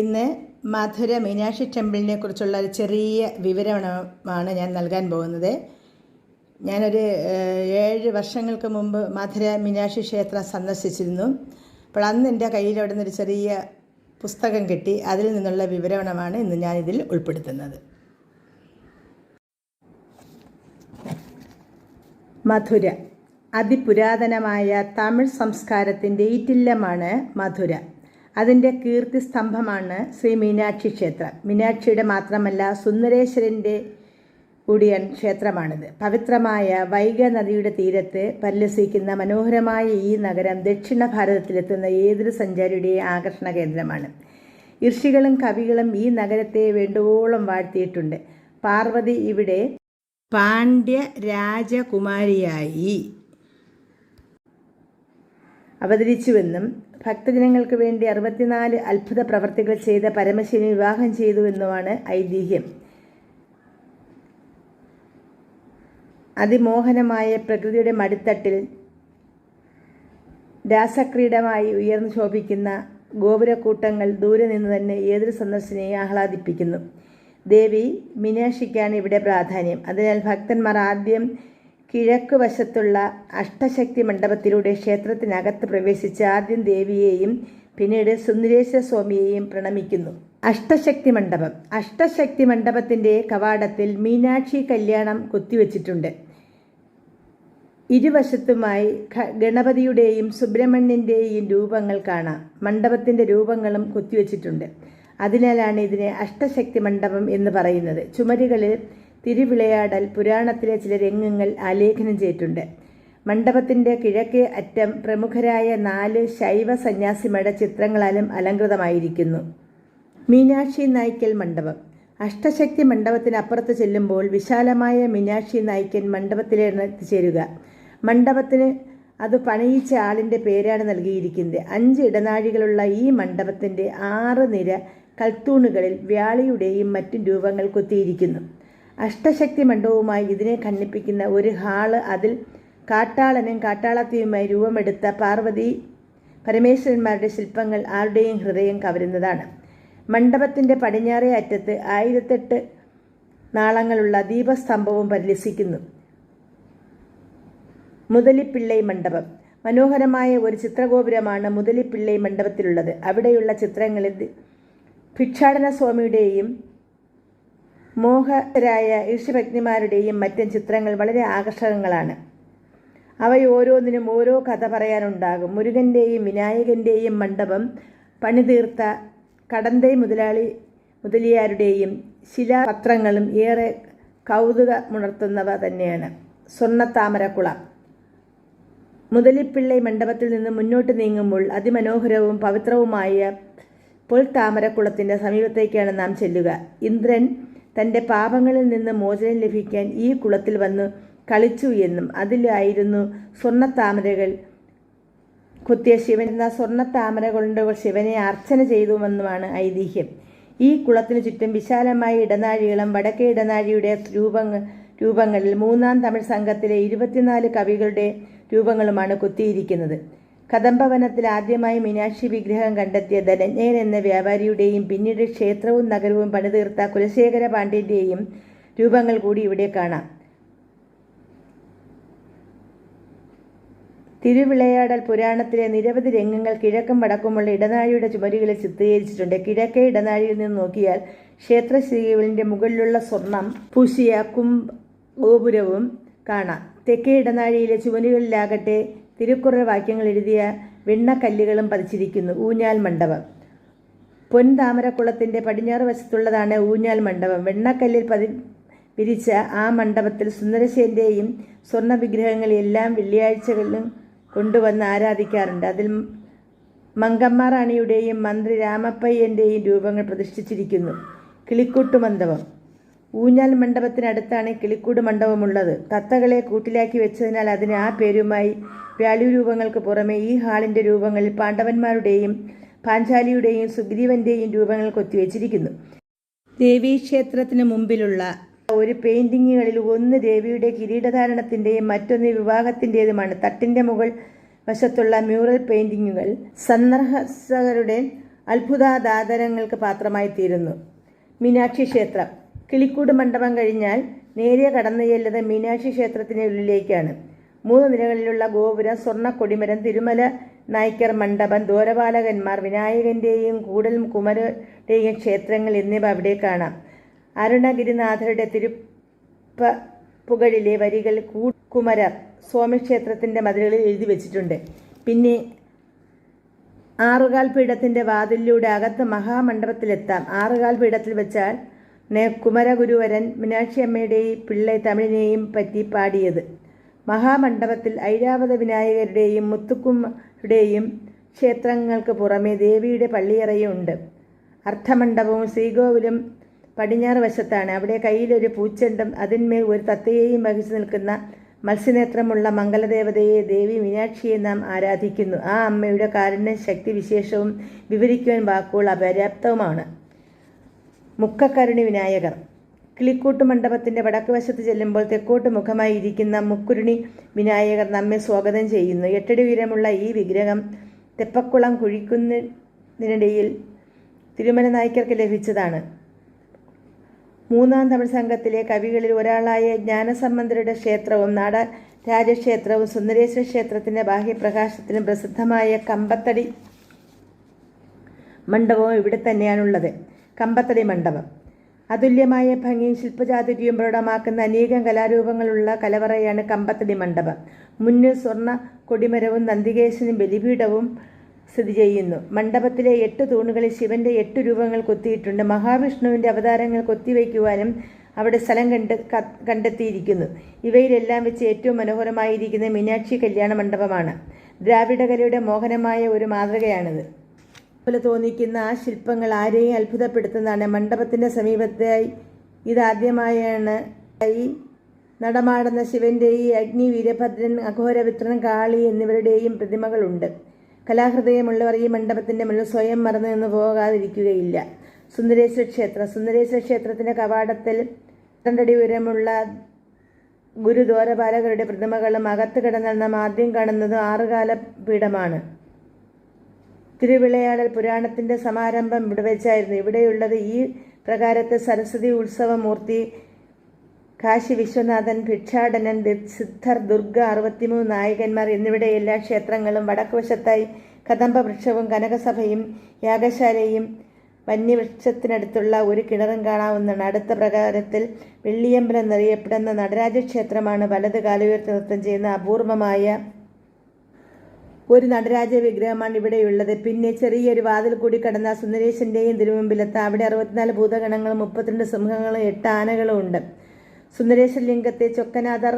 ഇന്ന് മധുര മീനാക്ഷി ടെമ്പിളിനെ കുറിച്ചുള്ള ഒരു ചെറിയ വിവരമാണ് ഞാൻ നൽകാൻ പോകുന്നത്. ഞാനൊരു ഏഴ് വർഷങ്ങൾക്ക് മുമ്പ് മധുര മീനാക്ഷി ക്ഷേത്രം സന്ദർശിച്ചിരുന്നു. അപ്പോൾ അന്ന് എന്റെ കയ്യിൽ അവിടെ നിന്നൊരു ചെറിയ പുസ്തകം കിട്ടി. അതിൽ നിന്നുള്ള വിവരണമാണ് ഇന്ന് ഞാനിതിൽ ഉൾപ്പെടുത്തുന്നത്. മധുര. അതിപുരാതനമായ തമിഴ് സംസ്കാരത്തിന്റെ ഈറ്റില്ലമാണ് മധുര. അതിന്റെ കീർത്തിസ്തംഭമാണ് ശ്രീ മീനാക്ഷി ക്ഷേത്രം. മീനാക്ഷിയുടെ മാത്രമല്ല സുന്ദരേശ്വരന്റെ കൂടിയ ക്ഷേത്രമാണിത്. പവിത്രമായ വൈഗ നദിയുടെ തീരത്ത് പരിലസിക്കുന്ന മനോഹരമായ ഈ നഗരം ദക്ഷിണ ഭാരതത്തിലെത്തുന്ന ഏതൊരു സഞ്ചാരിയുടെയും ആകർഷണ കേന്ദ്രമാണ്. ഋഷികളും കവികളും ഈ നഗരത്തെ വേണ്ടുവോളം വാഴ്ത്തിയിട്ടുണ്ട്. പാർവതി ഇവിടെ പാണ്ഡ്യ രാജകുമാരിയായി അവതരിച്ചുവെന്നും ഭക്തജനങ്ങൾക്ക് വേണ്ടി അറുപത്തിനാല് അത്ഭുത പ്രവർത്തികൾ ചെയ്ത പരമശിവനെ വിവാഹം ചെയ്തു എന്നുമാണ് ഐതിഹ്യം. അതിമോഹനമായ പ്രകൃതിയുടെ മടിത്തട്ടിൽ രാസക്രീഡമായി ഉയർന്നു ശോഭിക്കുന്ന ഗോപുരക്കൂട്ടങ്ങൾ ദൂരെ നിന്ന് തന്നെ ഏതൊരു സന്ദർശനയെ ആഹ്ലാദിപ്പിക്കുന്നു. ദേവി മീനാക്ഷിക്കാണ് ഇവിടെ പ്രാധാന്യം. അതിനാൽ ഭക്തന്മാർ ആദ്യം കിഴക്ക് വശത്തുള്ള അഷ്ടശക്തി മണ്ഡപത്തിലൂടെ ക്ഷേത്രത്തിനകത്ത് പ്രവേശിച്ച് ആദ്യം ദേവിയെയും പിന്നീട് സുന്ദരേശ്വര സ്വാമിയെയും പ്രണമിക്കുന്നു. അഷ്ടശക്തി മണ്ഡപം. അഷ്ടശക്തി മണ്ഡപത്തിന്റെ കവാടത്തിൽ മീനാക്ഷി കല്യാണം കൊത്തിവെച്ചിട്ടുണ്ട്. ഇരുവശത്തുമായി ഗണപതിയുടെയും സുബ്രഹ്മണ്യന്റെയും രൂപങ്ങൾ കാണാം. മണ്ഡപത്തിന്റെ രൂപങ്ങളും കൊത്തിവെച്ചിട്ടുണ്ട്. അതിനാലാണ് ഇതിനെ അഷ്ടശക്തി മണ്ഡപം എന്ന് പറയുന്നത്. ചുമരുകളിൽ തിരുവിളയാടൽ പുരാണത്തിലെ ചില രംഗങ്ങൾ ആലേഖനം ചെയ്തിട്ടുണ്ട്. മണ്ഡപത്തിന്റെ കിഴക്കേ അറ്റം പ്രമുഖരായ നാല് ശൈവ സന്യാസിമാരുടെ ചിത്രങ്ങളാലും അലങ്കൃതമായിരിക്കുന്നു മീനാക്ഷി നായ്ക്കൽ മണ്ഡപം. അഷ്ടശക്തി മണ്ഡപത്തിനപ്പുറത്ത് ചെല്ലുമ്പോൾ വിശാലമായ മീനാക്ഷി നായ്ക്കൻ മണ്ഡപത്തിലാണ് എത്തിച്ചേരുക. മണ്ഡപത്തിന് അത് പണിയിച്ച ആളിന്റെ പേരാണ് നൽകിയിരിക്കുന്നത്. അഞ്ച് ഇടനാഴികളുള്ള ഈ മണ്ഡപത്തിന്റെ ആറ് നിര കൽത്തൂണുകളിൽ വ്യാളിയുടെയും മറ്റും രൂപങ്ങൾ കൊത്തിയിരിക്കുന്നു. അഷ്ടശക്തി മണ്ഡപവുമായി ഇതിനെ ഖണ്ഡിപ്പിക്കുന്ന ഒരു ഹാൾ അതിൽ കാട്ടാളനും കാട്ടാളത്തിയുമായി രൂപമെടുത്ത പാർവതി പരമേശ്വരന്മാരുടെ ശില്പങ്ങൾ ആരുടെയും ഹൃദയം കവരുന്നതാണ്. മണ്ഡപത്തിന്റെ പടിഞ്ഞാറേ അറ്റത്ത് ആയിരത്തെട്ട് നാളങ്ങളുള്ള ദീപസ്തംഭവും പരിലസിക്കുന്നു. മുതലിപ്പിള്ളൈ മണ്ഡപം. മനോഹരമായ ഒരു ചിത്രഗോപുരമാണ് മുതലിപ്പിള്ളൈ മണ്ഡപത്തിലുള്ളത്. അവിടെയുള്ള ചിത്രങ്ങളിൽ ഭിക്ഷാടന സ്വാമിയുടെയും മോഹരായ ഋഷിഭഗ്നിമാരുടെയും മറ്റും ചിത്രങ്ങൾ വളരെ ആകർഷകങ്ങളാണ്. അവയോരോന്നിനും ഓരോ കഥ പറയാനുണ്ടാകും. മുരുകന്റെയും വിനായകന്റെയും മണ്ഡപം പണിതീർത്ത കടന്തൈ മുതലാളി മുതലിയാരുടെയും ശിലാപത്രങ്ങളും ഏറെ കൗതുകമുണർത്തുന്നവ തന്നെയാണ്. സ്വർണത്താമരക്കുളം മുതലിപ്പിള്ളൈ മണ്ഡപത്തിൽ നിന്ന് മുന്നോട്ട് നീങ്ങുമ്പോൾ അതിമനോഹരവും പവിത്രവുമായ പുൽത്താമരക്കുളത്തിന്റെ സമീപത്തേക്കാണ് നാം ചെല്ലുക. ഇന്ദ്രൻ തന്റെ പാപങ്ങളിൽ നിന്ന് മോചനം ലഭിക്കാൻ ഈ കുളത്തിൽ വന്ന് കളിച്ചു എന്നും അതിലായിരുന്നു സ്വർണത്താമരകൾ കുത്തിയ ശിവൻ. എന്ന സ്വർണത്താമര കൊണ്ട് ശിവനെ അർച്ചന ചെയ്തുവെന്നുമാണ് ഐതിഹ്യം. ഈ കുളത്തിനു ചുറ്റും വിശാലമായ ഇടനാഴികളും വടക്കേ ഇടനാഴിയുടെ രൂപങ്ങൾ രൂപങ്ങളിൽ മൂന്നാം തമിഴ് സംഘത്തിലെ ഇരുപത്തിനാല് കവികളുടെ രൂപങ്ങളുമാണ് കൊത്തിയിരിക്കുന്നത്. കദംബവനത്തിൽ ആദ്യമായി മീനാക്ഷി വിഗ്രഹം കണ്ടെത്തിയ ധനഞ്ജയൻ എന്ന വ്യാപാരിയുടെയും പിന്നീട് ക്ഷേത്രവും നഗരവും പണിതീർത്ത കുലശേഖര പാണ്ഡ്യന്റെയും രൂപങ്ങൾ കൂടി ഇവിടെ കാണാം. തിരുവിളയാടൽ പുരാണത്തിലെ നിരവധി രംഗങ്ങൾ കിഴക്കും വടക്കുമുള്ള ഇടനാഴിയുടെ ചുമരുകളിൽ ചിത്രീകരിച്ചിട്ടുണ്ട്. കിഴക്കേ ഇടനാഴിയിൽ നിന്ന് നോക്കിയാൽ ക്ഷേത്രശ്രീകോവിലിന്റെ മുകളിലുള്ള സ്വർണം പൂശിയ കും ഗോപുരവും കാണാം. തെക്കേ ഇടനാഴിയിലെ ചുമരുകളിലാകട്ടെ തിരുക്കുറൽ വാക്യങ്ങൾ എഴുതിയ വെണ്ണക്കല്ലുകളും പതിച്ചിരിക്കുന്നു. ഊഞ്ഞാൽ മണ്ഡപം. പൊൻതാമരക്കുളത്തിന്റെ പടിഞ്ഞാറ് വശത്തുള്ളതാണ് ഊഞ്ഞാൽ മണ്ഡപം. വെണ്ണക്കല്ലിൽ പതി വിരിച്ച ആ മണ്ഡപത്തിൽ സുന്ദരശേന്റെയും സ്വർണ വിഗ്രഹങ്ങളെല്ലാം വെള്ളിയാഴ്ചകളിലും കൊണ്ടുവന്ന് ആരാധിക്കാറുണ്ട്. അതിൽ മങ്കമ്മ റാണിയുടെയും മന്ത്രി രാമപ്പയ്യന്റെയും രൂപങ്ങൾ പ്രതിഷ്ഠിച്ചിരിക്കുന്നു. കിളിക്കൂട്ട് മണ്ഡപം. ഊഞ്ഞാൽ മണ്ഡപത്തിനടുത്താണ് കിളിക്കൂട് മണ്ഡപമുള്ളത്. തത്തകളെ കൂട്ടിലാക്കി വെച്ചതിനാൽ അതിന് ആ പേരുമായി വ്യാളി രൂപങ്ങൾക്ക് പുറമെ ഈ ഹാളിന്റെ രൂപങ്ങളിൽ പാണ്ഡവന്മാരുടെയും പാഞ്ചാലിയുടെയും സുഗ്രീവന്റെയും രൂപങ്ങൾ കൊത്തിവെച്ചിരിക്കുന്നു. ദേവീക്ഷേത്രത്തിന് മുമ്പിലുള്ള ഒരു പെയിന്റിങ്ങുകളിൽ ഒന്ന് ദേവിയുടെ കിരീടധാരണത്തിന്റെയും മറ്റൊന്ന് വിവാഹത്തിന്റെതുമാണ് തട്ടിന്റെ മുകൾ വശത്തുള്ള മ്യൂറൽ പെയിന്റിങ്ങുകൾ സന്ദർശകരുടെ അത്ഭുതാദാതരങ്ങൾക്ക് പാത്രമായി തീരുന്നു മീനാക്ഷി ക്ഷേത്രം. കിളിക്കൂട് മണ്ഡപം കഴിഞ്ഞാൽ നേരിയ കടന്നു ചെല്ലുന്നത് മീനാക്ഷി ക്ഷേത്രത്തിന് ഉള്ളിലേക്കാണ് മൂന്ന് നിലകളിലുള്ള ഗോപുരം സ്വർണ കൊടിമരം തിരുമല നായ്ക്കർ മണ്ഡപം ദൂരപാലകന്മാർ വിനായകന്റെയും കൂടൽ കുമരന്റെയും ക്ഷേത്രങ്ങൾ എന്നിവ അവിടെ കാണാം. അരുണഗിരിനാഥരുടെ തിരുപ്പ പുകഴിലെ വരികൾ കുമരർ സ്വാമിക്ഷേത്രത്തിന്റെ മതിലുകളിൽ എഴുതി വച്ചിട്ടുണ്ട്. പിന്നെ ആറുകാൽ പീഠത്തിന്റെ വാതിലിലൂടെ അകത്ത് മഹാമണ്ഡപത്തിലെത്താം. ആറുകാൽ പീഠത്തിൽ വെച്ചാൽ കുമരഗുരുവരൻ മീനാക്ഷി അമ്മയുടെയും പിള്ളை തമിഴിനെയും പറ്റി പാടിയത്. മഹാമണ്ഡപത്തിൽ ഐരാവത വിനായകരുടെയും മുത്തുക്കുമ്മയുടെയും ക്ഷേത്രങ്ങൾക്ക് പുറമെ ദേവിയുടെ പള്ളിയറയുണ്ട് അർത്ഥമണ്ഡപവും ശ്രീകോവിലും പടിഞ്ഞാറ് വശത്താണ്. അവിടെ കയ്യിലൊരു പൂച്ചെണ്ടും അതിന്മേൽ ഒരു തത്തയെയും വഹിച്ചു നിൽക്കുന്ന മത്സ്യനേത്രമുള്ള മംഗലദേവതയെ ദേവി മീനാക്ഷിയെ നാം ആരാധിക്കുന്നു. ആ അമ്മയുടെ കാരുണ്യ ശക്തി വിശേഷവും വിവരിക്കുവാൻ വാക്കുകൾ അപര്യാപ്തവുമാണ്. മുക്കക്കരുണി വിനായകർ. കിളിക്കൂട്ട് മണ്ഡപത്തിന്റെ വടക്ക് വശത്ത് ചെല്ലുമ്പോൾ തെക്കോട്ട് മുഖമായി ഇരിക്കുന്ന മുക്കുരുണി വിനായകർ നമ്മെ സ്വാഗതം ചെയ്യുന്നു. എട്ടടി ഉയരമുള്ള ഈ വിഗ്രഹം തെപ്പക്കുളം കുഴിക്കുന്നതിനിടയിൽ തിരുമല നായ്ക്കർക്ക് ലഭിച്ചതാണ്. മൂന്നാം തമിഴ് സംഘത്തിലെ കവികളിൽ ഒരാളായ ജ്ഞാനസംബന്ധരുടെ ക്ഷേത്രവും നാട രാജക്ഷേത്രവും സുന്ദരേശ്വര ക്ഷേത്രത്തിന്റെ ബാഹ്യപ്രകാശത്തിനും പ്രസിദ്ധമായ കമ്പത്തടി മണ്ഡപവും ഇവിടെ തന്നെയാണുള്ളത്. കമ്പത്തടി മണ്ഡപം. അതുല്യമായ ഭംഗിയും ശില്പചാതുര്യവും പ്രകടമാക്കുന്ന അനേകം കലാരൂപങ്ങളുള്ള കലവറയാണ് കമ്പത്തടി മണ്ഡപം. മുന്നിൽ സ്വർണ കൊടിമരവും നന്ദികേശനും ബലിപീഠവും സ്ഥിതി ചെയ്യുന്നു. മണ്ഡപത്തിലെ എട്ട് തൂണുകളിൽ ശിവന്റെ എട്ട് രൂപങ്ങൾ കൊത്തിയിട്ടുണ്ട്. മഹാവിഷ്ണുവിന്റെ അവതാരങ്ങൾ കൊത്തിവയ്ക്കുവാനും അവിടെ സ്ഥലം കണ്ട് കണ്ടെത്തിയിരിക്കുന്നു. ഇവയിലെല്ലാം വെച്ച് ഏറ്റവും മനോഹരമായിരിക്കുന്ന മീനാക്ഷി കല്യാണ മണ്ഡപമാണ്. ദ്രാവിഡകലയുടെ മോഹനമായ ഒരു മാതൃകയാണിത്. പോലെ തോന്നിക്കുന്ന ആ ശില്പങ്ങൾ ആരെയും അത്ഭുതപ്പെടുത്തുന്നതാണ്. മണ്ഡപത്തിന്റെ സമീപത്തായി ഇതാദ്യമായാണ് ഈ നടമാടുന്ന ശിവന്റെയും അഗ്നി വീരഭദ്രൻ അഘോരവിത്രൻ കാളി എന്നിവരുടെയും പ്രതിമകളുണ്ട്. കലാഹൃദയമുള്ളവർ ഈ മണ്ഡപത്തിന്റെ മുന്നിൽ സ്വയം മറന്നു നിന്ന് പോകാതിരിക്കുകയില്ല. സുന്ദരേശ്വര ക്ഷേത്രം. സുന്ദരേശ്വര ക്ഷേത്രത്തിന്റെ കവാടത്തിൽ രണ്ടടി ഉയരമുള്ള ഗുരുദ്വാരപാലകരുടെ പ്രതിമകളും അകത്ത് കിടന്നാൽ നാം ആദ്യം കാണുന്നത് ആറുകാല പീഠമാണ്. തിരുവിളയാടൽ പുരാണത്തിന്റെ സമാരംഭം ഇവിടെ വെച്ചായിരുന്നു. ഇവിടെയുള്ളത് ഈ പ്രകാരത്തെ സരസ്വതി ഉത്സവമൂർത്തി കാശി വിശ്വനാഥൻ ഭിക്ഷാടനൻ സിദ്ധർ ദുർഗ അറുപത്തിമൂന്ന് നായകന്മാർ എന്നിവിടെ എല്ലാ ക്ഷേത്രങ്ങളും വടക്കുവശത്തായി കദംബ വൃക്ഷവും കനകസഭയും യാഗശാലയും വന്യവൃക്ഷത്തിനടുത്തുള്ള ഒരു കിണറും കാണാവുന്നതാണ്. അടുത്ത പ്രകാരത്തിൽ വെള്ളിയമ്പലം എന്നറിയപ്പെടുന്ന നടരാജ ക്ഷേത്രമാണ് വലത് കാലുയർത്തി നൃത്തം ചെയ്യുന്ന അപൂർവമായ ഒരു നടരാജ വിഗ്രഹമാണ് ഇവിടെയുള്ളത്. പിന്നെ ചെറിയൊരു വാതിൽ കൂടി കടന്ന സുന്ദരേശന്റെയും തിരുമുമ്പിലെത്താം അവിടെ അറുപത്തിനാല് ഭൂതഗണങ്ങളും മുപ്പത്തിരണ്ട് സിംഹങ്ങളും എട്ട് ആനകളും ഉണ്ട്. സുന്ദരേശ്വർ ലിംഗത്തെ ചൊക്കനാഥർ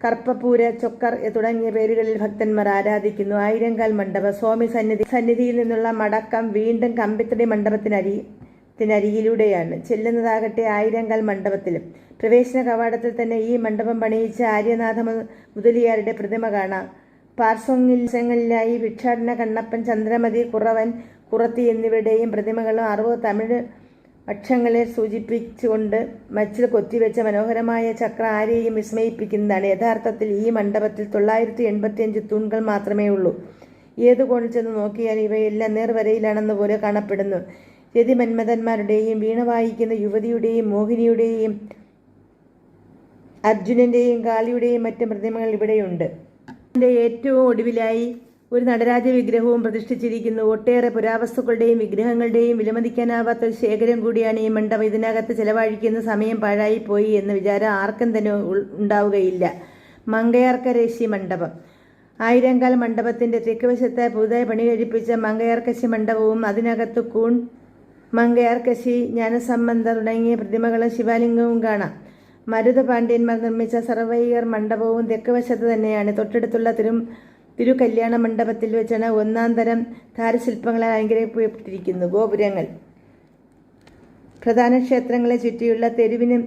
കർപ്പപൂര ചൊക്കർ തുടങ്ങിയ പേരുകളിൽ ഭക്തന്മാർ ആരാധിക്കുന്നു. ആയിരങ്കാൽ മണ്ഡപം. സ്വാമി സന്നിധി സന്നിധിയിൽ നിന്നുള്ള മടക്കം വീണ്ടും കമ്പിത്തടി മണ്ഡപത്തിനരി ത്തിനരിയിലൂടെയാണ്. ചെല്ലുന്നതാകട്ടെ ആയിരങ്കാൽ മണ്ഡപത്തിലും. പ്രവേശന കവാടത്തിൽ തന്നെ ഈ മണ്ഡപം പണിയിച്ച ആര്യനാഥ മുതലിയാരുടെ പ്രതിമ കാണാം. പാർശ്വങ്ങളിലായി ഭിക്ഷാടന കണ്ണപ്പൻ ചന്ദ്രമതി കുറവൻ കുറത്തി എന്നിവരുടെയും പ്രതിമകളും അറുപത് തമിഴ് അക്ഷങ്ങളെ സൂചിപ്പിച്ചുകൊണ്ട് മച്ചിൽ കൊത്തിവെച്ച മനോഹരമായ ചക്ര ആരെയും വിസ്മയിപ്പിക്കുന്നതാണ്. യഥാർത്ഥത്തിൽ ഈ മണ്ഡപത്തിൽ തൊള്ളായിരത്തി എൺപത്തിയഞ്ച് തൂൺകൾ മാത്രമേ ഉള്ളൂ. ഏത് കോണിൽ ചെന്ന് നോക്കിയാൽ ഇവയെല്ലാം നേർവരയിലാണെന്ന് പോലെ കാണപ്പെടുന്നു. രതിമന്മഥന്മാരുടെയും വീണ വായിക്കുന്ന യുവതിയുടെയും മോഹിനിയുടെയും അർജുനന്റെയും കാളിയുടെയും മറ്റ് പ്രതിമകൾ ഇവിടെയുണ്ട്. ഇതിന്റെ ഏറ്റവും ഒടുവിലായി ഒരു നടരാജ വിഗ്രഹവും പ്രതിഷ്ഠിച്ചിരിക്കുന്നു. ഒട്ടേറെ പുരാവസ്തുക്കളുടെയും വിഗ്രഹങ്ങളുടെയും വിലമതിക്കാനാവാത്ത ഒരു ശേഖരം കൂടിയാണ് ഈ മണ്ഡപം. ഇതിനകത്ത് ചെലവഴിക്കുന്ന സമയം പാഴായിപ്പോയി എന്ന വിചാരം ആർക്കും തന്നെ ഉണ്ടാവുകയില്ല. മങ്കയാർക്കരേശി മണ്ഡപം. ആയിരങ്കാൽ മണ്ഡപത്തിന്റെ തെക്കുവശത്ത് പുതുതായി പണി കഴിപ്പിച്ച മങ്കയാർക്കശി മണ്ഡപവും അതിനകത്ത് കൂൺ മങ്കയാർക്കശി ജ്ഞാനസംബന്ധ തുടങ്ങിയ പ്രതിമകളും ശിവലിംഗവും കാണാം. മരുത പാണ്ഡ്യന്മാർ നിർമ്മിച്ച സർവൈയർ മണ്ഡപവും തെക്കുവശത്ത് തന്നെയാണ്. തൊട്ടടുത്തുള്ള തിരു തിരുകല്യാണ മണ്ഡപത്തിൽ വെച്ചാണ് ഒന്നാം തരം താരശില്പങ്ങളാൽ അലങ്കരിക്കപ്പെട്ടിരിക്കുന്നു. ഗോപുരങ്ങൾ. പ്രധാന ക്ഷേത്രങ്ങളെ ചുറ്റിയുള്ള തെരുവിന്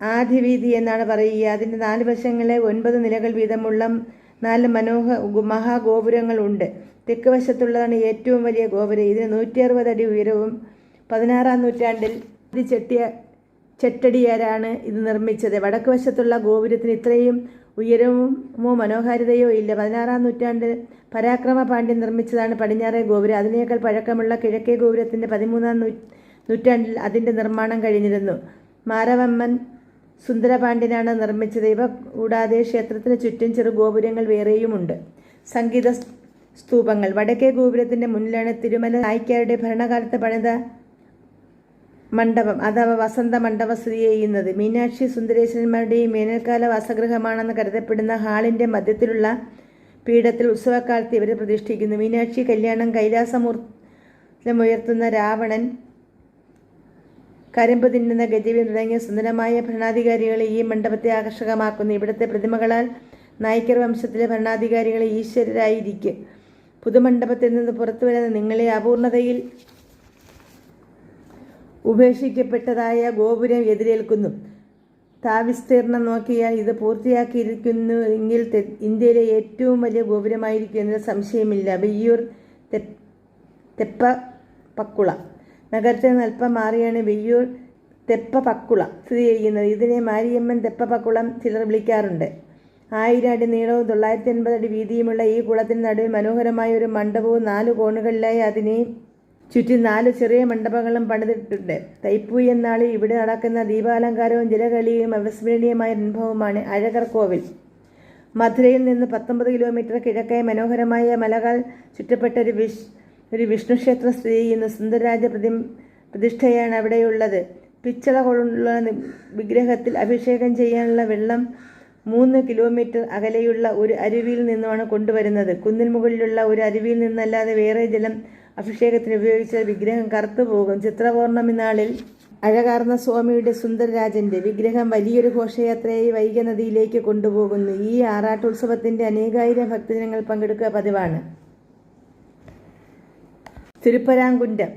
ആദിവീതി എന്നാണ് പറയുക. അതിന്റെ നാല് വശങ്ങളെ ഒൻപത് നിലകൾ വീതമുള്ള നാല് മനോഹ മഹാഗോപുരങ്ങളുണ്ട് തെക്ക് വശത്തുള്ളതാണ് ഏറ്റവും വലിയ ഗോപുരം. ഇതിന് നൂറ്റി അറുപത് അടി ഉയരവും പതിനാറാം നൂറ്റാണ്ടിൽ ചെട്ടിയ ചെട്ടടിയാരാണ് ഇത് നിർമ്മിച്ചത്? വടക്ക് വശത്തുള്ള ഗോപുരത്തിന് ഇത്രയും ഉയരമോ മനോഹാരിതയോ ഇല്ല. പതിനാറാം നൂറ്റാണ്ടിൽ പരാക്രമ പാണ്ഡ്യൻ നിർമ്മിച്ചതാണ് പടിഞ്ഞാറേ ഗോപുരം. അതിനേക്കാൾ പഴക്കമുള്ള കിഴക്കേ ഗോപുരത്തിന്റെ പതിമൂന്നാം നൂറ്റാണ്ടിൽ അതിന്റെ നിർമ്മാണം കഴിഞ്ഞിരുന്നു. മാരവമ്മൻ സുന്ദരപാണ്ഡ്യനാണ് നിർമ്മിച്ചത്. ഇവ കൂടാതെ ക്ഷേത്രത്തിന് ചുറ്റും ചെറു ഗോപുരങ്ങൾ വേറെയുമുണ്ട്. സംഗീത സ്തൂപങ്ങൾ. വടക്കേ ഗോപുരത്തിന്റെ മുന്നിലാണ് തിരുമല നായ്ക്കാരുടെ ഭരണകാലത്ത് പണിത മണ്ഡപം അഥവാ വസന്ത മണ്ഡപം സ്ഥിതി ചെയ്യുന്നത്. മീനാക്ഷി സുന്ദരേശ്വരന്മാരുടെയും വേനൽക്കാല വാസഗൃഹമാണെന്ന് കരുതപ്പെടുന്ന ഹാളിന്റെ മധ്യത്തിലുള്ള പീഠത്തിൽ ഉത്സവക്കാലത്ത് ഇവരെ പ്രതിഷ്ഠിക്കുന്നു. മീനാക്ഷി കല്യാണം കൈലാസമൂർത്തമുയർത്തുന്ന രാവണൻ കരിമ്പ് തിന്നുന്ന ഗജവി തുടങ്ങിയ സുന്ദരമായ ഭരണാധികാരികളെ ഈ മണ്ഡപത്തെ ആകർഷകമാക്കുന്നു. ഇവിടുത്തെ പ്രതിമകളാൽ നായ്ക്കർ വംശത്തിലെ ഭരണാധികാരികളെ ഈശ്വരരായിരിക്കും. പുതുമണ്ഡപത്തിൽ നിന്ന് പുറത്തു വരുന്ന നിങ്ങളെ അപൂർണതയിൽ ഉപേക്ഷിക്കപ്പെട്ടതായ ഗോപുരം എതിരേൽക്കുന്നു. താവിസ്തീർണം നോക്കിയാൽ ഇത് പൂർത്തിയാക്കിയിരിക്കുന്നു എങ്കിൽ ഇന്ത്യയിലെ ഏറ്റവും വലിയ ഗോപുരമായിരിക്കും എന്നതിൽ സംശയമില്ല. വെയ്യൂർ തെപ്പ പക്കുള നഗരത്തിൽ നിന്ന് അല്പം മാറിയാണ് വെയ്യൂർ തെപ്പ പക്കുള സ്ഥിതി ചെയ്യുന്നത്. ഇതിനെ മാരിയമ്മൻ തെപ്പ പക്കുളം ചിലർ വിളിക്കാറുണ്ട്. ആയിരം അടി നീളവും തൊള്ളായിരത്തി എൺപത് അടി വീതിയുമുള്ള ഈ കുളത്തിന് നടുവിൽ മനോഹരമായ ഒരു മണ്ഡപവും നാല് കോണുകളിലായി അതിനെ ചുറ്റി നാല് ചെറിയ മണ്ഡപങ്ങളും പണിതിട്ടുണ്ട്. തൈപ്പൂയി എന്നാളിൽ ഇവിടെ നടക്കുന്ന ദീപാലങ്കാരവും ജലകളിയും അവിസ്മരണീയമായ അനുഭവമാണ് അഴകർ കോവിൽ. മധുരയിൽ നിന്ന് പത്തൊമ്പത് കിലോമീറ്റർ കിഴക്കായി മനോഹരമായ മലകൾ ചുറ്റപ്പെട്ട ഒരു വിഷ് ഒരു വിഷ്ണു ക്ഷേത്രം സ്ഥിതി ചെയ്യുന്ന സുന്ദരരാജ പ്രതി പ്രതിഷ്ഠയാണ് അവിടെയുള്ളത്. പിച്ചള കൊണ്ടുള്ള വിഗ്രഹത്തിൽ അഭിഷേകം ചെയ്യാനുള്ള വെള്ളം മൂന്ന് കിലോമീറ്റർ അകലെയുള്ള ഒരു അരുവിയിൽ നിന്നുമാണ് കൊണ്ടുവരുന്നത്. കുന്നിൻ മുകളിലുള്ള ഒരു അരുവിയിൽ നിന്നല്ലാതെ വേറെ ജലം അഭിഷേകത്തിന് ഉപയോഗിച്ച വിഗ്രഹം കറുത്തു പോകും. ചിത്രപൗർണമി നാളിൽ അഴകാർന്ന സ്വാമിയുടെ സുന്ദരരാജന്റെ വിഗ്രഹം വലിയൊരു ഘോഷയാത്രയായി വൈകനദിയിലേക്ക് കൊണ്ടുപോകുന്നു. ഈ ആറാട്ടുത്സവത്തിന്റെ അനേകായിരം ഭക്തജനങ്ങൾ പങ്കെടുക്കുക പതിവാണ്. തിരുപ്പരാങ്കുന്റം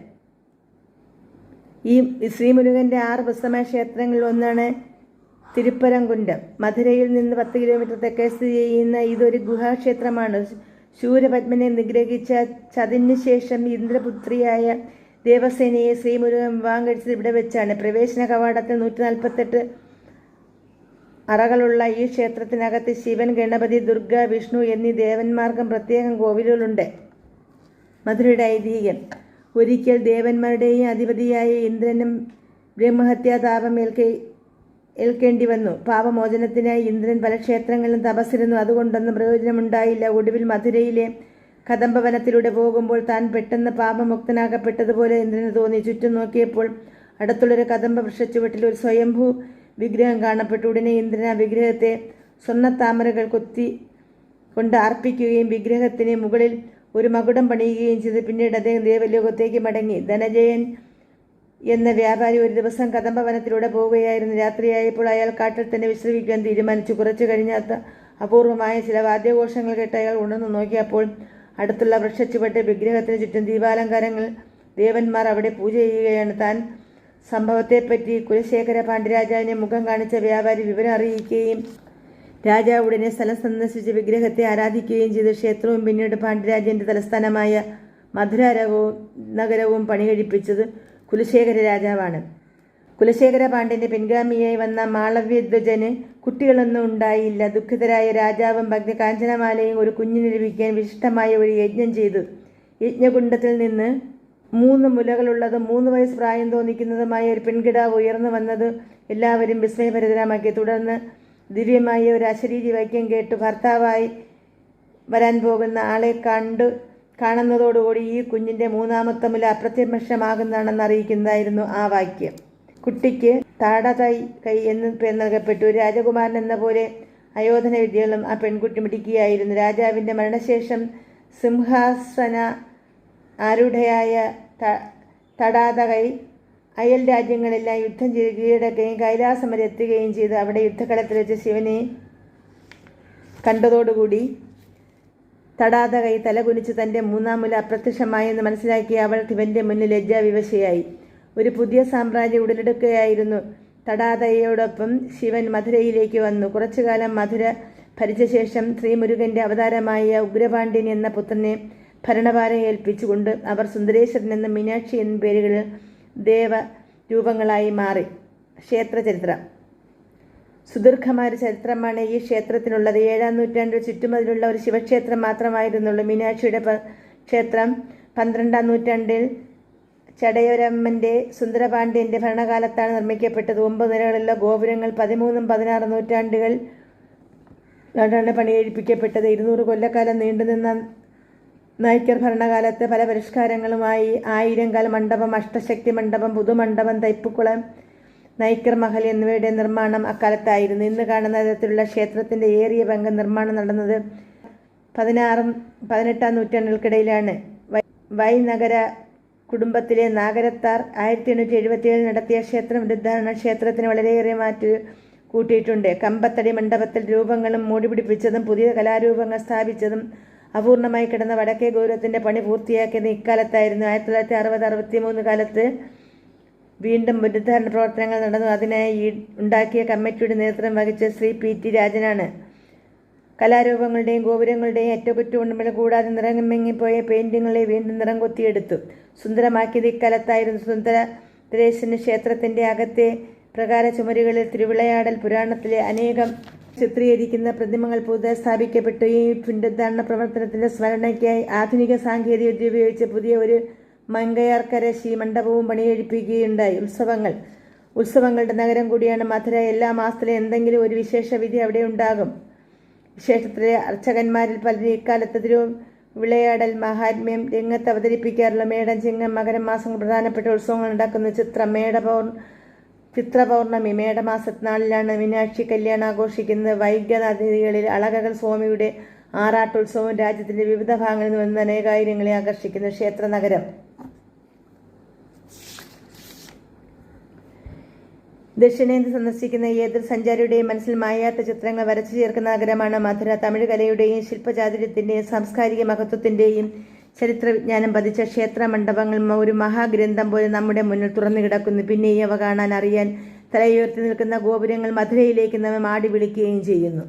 ഈ ശ്രീമുരുകന്റെ ആറ് പ്രസമ ക്ഷേത്രങ്ങളിൽ ഒന്നാണ് തിരുപ്പരംകുന്റം മധുരയിൽ നിന്ന് പത്ത് കിലോമീറ്റർ തെക്കേ സ്ഥിതി ചെയ്യുന്ന ഇതൊരു ഗുഹാക്ഷേത്രമാണ്. ശൂരപത്മനെ നിഗ്രഹിച്ച ചതിനുശേഷം ഇന്ദ്രപുത്രിയായ ദേവസേനയെ ശ്രീമുരുകൻ വിവാഹം കഴിച്ചത് ഇവിടെ വെച്ചാണ്. പ്രവേശന കവാടത്തിൽ നൂറ്റി നാൽപ്പത്തെട്ട് അറകളുള്ള ഈ ക്ഷേത്രത്തിനകത്ത് ശിവൻ ഗണപതി ദുർഗ വിഷ്ണു എന്നീ ദേവന്മാർക്കും പ്രത്യേകം കോവിലുകളുണ്ട്. മധുരയുടെ ഐതിഹ്യം. ഒരിക്കൽ ദേവന്മാരുടെയും അധിപതിയായ ഇന്ദ്രനും ബ്രഹ്മഹത്യാതാപം ഏൽക്കെ ഏൽക്കേണ്ടി വന്നു. പാപമോചനത്തിനായി ഇന്ദ്രൻ പല ക്ഷേത്രങ്ങളിലും തപസ്സിരുന്നു. അതുകൊണ്ടൊന്നും പ്രയോജനമുണ്ടായില്ല. ഒടുവിൽ മധുരയിലെ കദംബവനത്തിലൂടെ പോകുമ്പോൾ താൻ പെട്ടെന്ന് പാപമുക്തനാകപ്പെട്ടതുപോലെ ഇന്ദ്രന് തോന്നി. ചുറ്റും നോക്കിയപ്പോൾ അടുത്തുള്ളൊരു കദംബ വൃക്ഷച്ചുവട്ടിൽ ഒരു സ്വയംഭൂ വിഗ്രഹം കാണപ്പെട്ടു. ഉടനെ ഇന്ദ്രൻ ആ വിഗ്രഹത്തെ സ്വർണത്താമരകൾ കൊത്തി കൊണ്ട് അർപ്പിക്കുകയും വിഗ്രഹത്തിന് മുകളിൽ ഒരു മകുടം പണിയുകയും ചെയ്ത്. പിന്നീട് അദ്ദേഹം ദേവലോകത്തേക്ക് മടങ്ങി. ധനജയൻ എന്ന വ്യാപാരി ഒരു ദിവസം കദംബവനത്തിലൂടെ പോവുകയായിരുന്നു. രാത്രിയായപ്പോൾ അയാൾ കാട്ടിൽ തന്നെ വിശ്രമിക്കാൻ തീരുമാനിച്ചു. കുറച്ചു കഴിഞ്ഞാത്ത അപൂർവമായ ചില വാദ്യഘോഷങ്ങൾ കേട്ട് അയാൾ ഉണർന്നു നോക്കിയപ്പോൾ അടുത്തുള്ള വൃക്ഷച്ചുവട്ട് വിഗ്രഹത്തിന് ചുറ്റും ദീപാലങ്കാരങ്ങൾ ദേവന്മാർ അവിടെ പൂജ ചെയ്യുകയാണ്. താൻ സംഭവത്തെപ്പറ്റി കുലശേഖര പാണ്ഡ്യരാജാവിനെ മുഖം കാണിച്ച വ്യാപാരി വിവരം അറിയിക്കുകയും രാജാവ് ഉടനെ സ്ഥലം സന്ദർശിച്ച് വിഗ്രഹത്തെ ആരാധിക്കുകയും ചെയ്തു. ക്ഷേത്രവും പിന്നീട് പാണ്ഡ്യരാജന്റെ തലസ്ഥാനമായ മധുരാരവും നഗരവും പണികഴിപ്പിച്ചത് കുലശേഖര രാജാവാണ്. കുലശേഖര പാണ്ഡ്യന്റെ പിൻഗാമിയായി വന്ന മാളവ്യധ്വജന് കുട്ടികളൊന്നും ഉണ്ടായില്ല. ദുഃഖിതരായ രാജാവും ഭഗ്ന കാഞ്ചനമാലയും ഒരു കുഞ്ഞിനെ ലഭിക്കാൻ വിശിഷ്ടമായ ഒരു യജ്ഞം ചെയ്തു. യജ്ഞകുണ്ടത്തിൽ നിന്ന് മൂന്ന് മുലകളുള്ളതും മൂന്ന് വയസ്സ് പ്രായം തോന്നിക്കുന്നതുമായ ഒരു പെൺകിടാവ് ഉയർന്നു വന്നത് എല്ലാവരും വിസ്മയഭരിതരാമാക്കി. തുടർന്ന് ദിവ്യമായ ഒരു അശരീരി വാക്യം കേട്ടു ഭർത്താവായി വരാൻ പോകുന്ന ആളെ കണ്ടു കാണുന്നതോടുകൂടി ഈ കുഞ്ഞിന്റെ മൂന്നാമത്തെ മുല അപ്രത്യക്ഷമാകുന്നതാണെന്ന് അറിയിക്കുന്നതായിരുന്നു ആ വാക്യം. കുട്ടിക്ക് താടതൈ കൈ എന്ന് പേർ നൽകപ്പെട്ടു. രാജകുമാരൻ എന്ന പോലെ അയോധന വിദ്യകളും ആ പെൺകുട്ടി മിടിക്കുകയായിരുന്നു രാജാവിന്റെ മരണശേഷം സിംഹാസന ആരുടെയായ ത- തടാതകൈ അയൽ രാജ്യങ്ങളെല്ലാം യുദ്ധം ചെയ്ത് കീഴടക്കുകയും കൈലാസം വരെ എത്തുകയും ചെയ്ത് അവിടെ യുദ്ധക്കളത്തിൽ വെച്ച് ശിവനെ കണ്ടതോടുകൂടി തടാത കൈ തലകുനിച്ച് തന്റെ മൂന്നാം മുല അപ്രത്യക്ഷമായെന്ന് മനസ്സിലാക്കിയ അവൾ തിവന്റെ മുന്നിൽ ലജ്ജാവിവശയായി. ഒരു പുതിയ സാമ്രാജ്യം ഉടലെടുക്കുകയായിരുന്നു. തടാതയോടൊപ്പം ശിവൻ മധുരയിലേക്ക് വന്നു. കുറച്ചുകാലം മധുര ഭരിച്ച ശേഷം ശ്രീമുരുകന്റെ അവതാരമായ ഉഗ്രപാണ്ഡ്യൻ എന്ന പുത്രനെ ഭരണഭാരം ഏൽപ്പിച്ചുകൊണ്ട് അവർ സുന്ദരേശ്വരൻ എന്ന മീനാക്ഷി എന്ന പേരുകളിൽ ദേവ രൂപങ്ങളായി മാറി. ക്ഷേത്ര ചരിത്രം സുദീർഘമായ ചരിത്രമാണ് ഈ ക്ഷേത്രത്തിനുള്ളത്. ഏഴാം നൂറ്റാണ്ടിൽ ചുറ്റുമതിലുള്ള ഒരു ശിവക്ഷേത്രം മാത്രമായിരുന്നുള്ളൂ. മീനാക്ഷിയുടെ ക്ഷേത്രം. പന്ത്രണ്ടാം നൂറ്റാണ്ടിൽ ചടയോരമ്മന്റെ സുന്ദരപാണ്ഡ്യന്റെ ഭരണകാലത്താണ് നിർമ്മിക്കപ്പെട്ടത്. ഒമ്പത് നിലകളുള്ള ഗോപുരങ്ങൾ പതിമൂന്നും പതിനാറും നൂറ്റാണ്ടുകൾ ാണ് പണിയെഴുപ്പിക്കപ്പെട്ടത് ഇരുന്നൂറ് കൊല്ലക്കാലം നീണ്ടുനിന്ന നായ്ക്കർ ഭരണകാലത്ത് പല പരിഷ്കാരങ്ങളുമായി ആയിരങ്കാൽ മണ്ഡപം അഷ്ടശക്തി മണ്ഡപം പുതുമണ്ഡപം തൈപ്പുക്കുളം നൈക്കർ മഹൽ എന്നിവയുടെ നിർമ്മാണം അക്കാലത്തായിരുന്നു. ഇന്ന് കാണുന്ന തരത്തിലുള്ള ക്ഷേത്രത്തിന്റെ ഏറിയ പങ്ക് നിർമ്മാണം നടന്നത് പതിനാറും പതിനെട്ടാം നൂറ്റാണ്ടുകൾക്കിടയിലാണ്. വൈ- നഗര കുടുംബത്തിലെ നാഗരത്താർ ആയിരത്തി എണ്ണൂറ്റി എഴുപത്തിയേഴിൽ നടത്തിയ ക്ഷേത്ര വൃദ്ധാരണ ക്ഷേത്രത്തിന് വളരെയേറെ മാറ്റി കൂട്ടിയിട്ടുണ്ട്. കമ്പത്തടി മണ്ഡപത്തിൽ രൂപങ്ങളും മൂടിപിടിപ്പിച്ചതും പുതിയ കലാരൂപങ്ങൾ സ്ഥാപിച്ചതും അപൂർണമായി കിടന്ന വടക്കേ ഗൗരവത്തിന്റെ പണി പൂർത്തിയാക്കിയത് ഇക്കാലത്തായിരുന്നു. ആയിരത്തി തൊള്ളായിരത്തി അറുപത് അറുപത്തി മൂന്ന് കാലത്ത് വീണ്ടും പുനരുദ്ധാരണ പ്രവർത്തനങ്ങൾ നടന്നു. അതിനായി ഉണ്ടാക്കിയ കമ്മിറ്റിയുടെ നേതൃത്വം വഹിച്ച ശ്രീ പി ടി രാജനാണ്. കലാരൂപങ്ങളുടെയും ഗോപുരങ്ങളുടെയും അറ്റകുറ്റമുണ്ടുമ്പോൾ കൂടാതെ നിറമിങ്ങിപ്പോയ പെയിന്റിങ്ങുകളെ വീണ്ടും നിറം കൊത്തിയെടുത്തു. സുന്ദരമാക്കിയത് ഇക്കാലത്തായിരുന്നു. സുന്ദര ദേശന് ക്ഷേത്രത്തിന്റെ അകത്തെ പ്രകാര ചുമരുകളിൽ തിരുവിളയാടൽ പുരാണത്തിലെ അനേകം ചിത്രീകരിക്കുന്ന പ്രതിമകൾ പുതുതായി സ്ഥാപിക്കപ്പെട്ടു. ഈ പുനരുദ്ധാരണ പ്രവർത്തനത്തിന്റെ സ്മരണയ്ക്കായി ആധുനിക സാങ്കേതികവിദ്യ ഉപയോഗിച്ച് പുതിയ ഒരു മങ്കയാർക്കര ശ്രീമണ്ഡപവും പണിയെഴുപ്പിക്കുകയുണ്ടായി. ഉത്സവങ്ങൾ. ഉത്സവങ്ങളുടെ നഗരം കൂടിയാണ് മധുര. എല്ലാ മാസത്തിലും എന്തെങ്കിലും ഒരു വിശേഷ വിധി അവിടെ ഉണ്ടാകും. വിശേഷത്തിലെ അർച്ചകന്മാരിൽ പലരും ഇക്കാലത്ത് വിളയാടൽ മഹാത്മ്യം രംഗത്ത് അവതരിപ്പിക്കാറുള്ള മേടം ചിങ്ങം മകരം മാസങ്ങൾ പ്രധാനപ്പെട്ട ഉത്സവങ്ങൾ ഉണ്ടാക്കുന്ന ചിത്രം മേടപൗർ ചിത്രപൗർണമി മേടമാസത്തിനാളിലാണ് മീനാക്ഷി കല്യാണം ആഘോഷിക്കുന്നത്. വൈദ്യ നദികളിൽ അളകകൾ സ്വാമിയുടെ ആറാട്ടുത്സവം രാജ്യത്തിന്റെ വിവിധ ഭാഗങ്ങളിൽ നിന്ന് അനേകായിരങ്ങളെ ആകർഷിക്കുന്ന ക്ഷേത്ര നഗരം ദക്ഷിണേന്ത്യ സന്ദർശിക്കുന്ന ഏതൊരു സഞ്ചാരിയുടെയും മനസ്സിൽ മായാത്ത ചിത്രങ്ങൾ വരച്ചു ചേർക്കുന്ന നഗരമാണ് മധുര. തമിഴ് കലയുടെയും ശില്പചാതുര്യത്തിന്റെയും സാംസ്കാരിക മഹത്വത്തിന്റെയും ചരിത്ര വിജ്ഞാനം പതിച്ച ക്ഷേത്ര മണ്ഡപങ്ങൾ ഒരു മഹാഗ്രന്ഥം പോലെ നമ്മുടെ മുന്നിൽ തുറന്നു കിടക്കുന്നു. പിന്നെയും അവ കാണാൻ അറിയാൻ തലയുയർത്തി നിൽക്കുന്ന ഗോപുരങ്ങൾ മധുരയിലേക്ക് നമ്മെ മാടി വിളിക്കുകയും ചെയ്യുന്നു.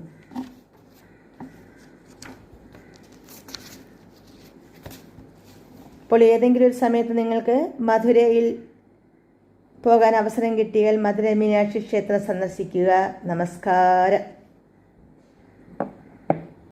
അപ്പോൾ ഏതെങ്കിലും ഒരു സമയത്ത് നിങ്ങൾക്ക് മധുരയിൽ പോകാൻ അവസരം കിട്ടിയാൽ മധുര മീനാക്ഷി ക്ഷേത്രം സന്ദർശിക്കുക. നമസ്കാരം.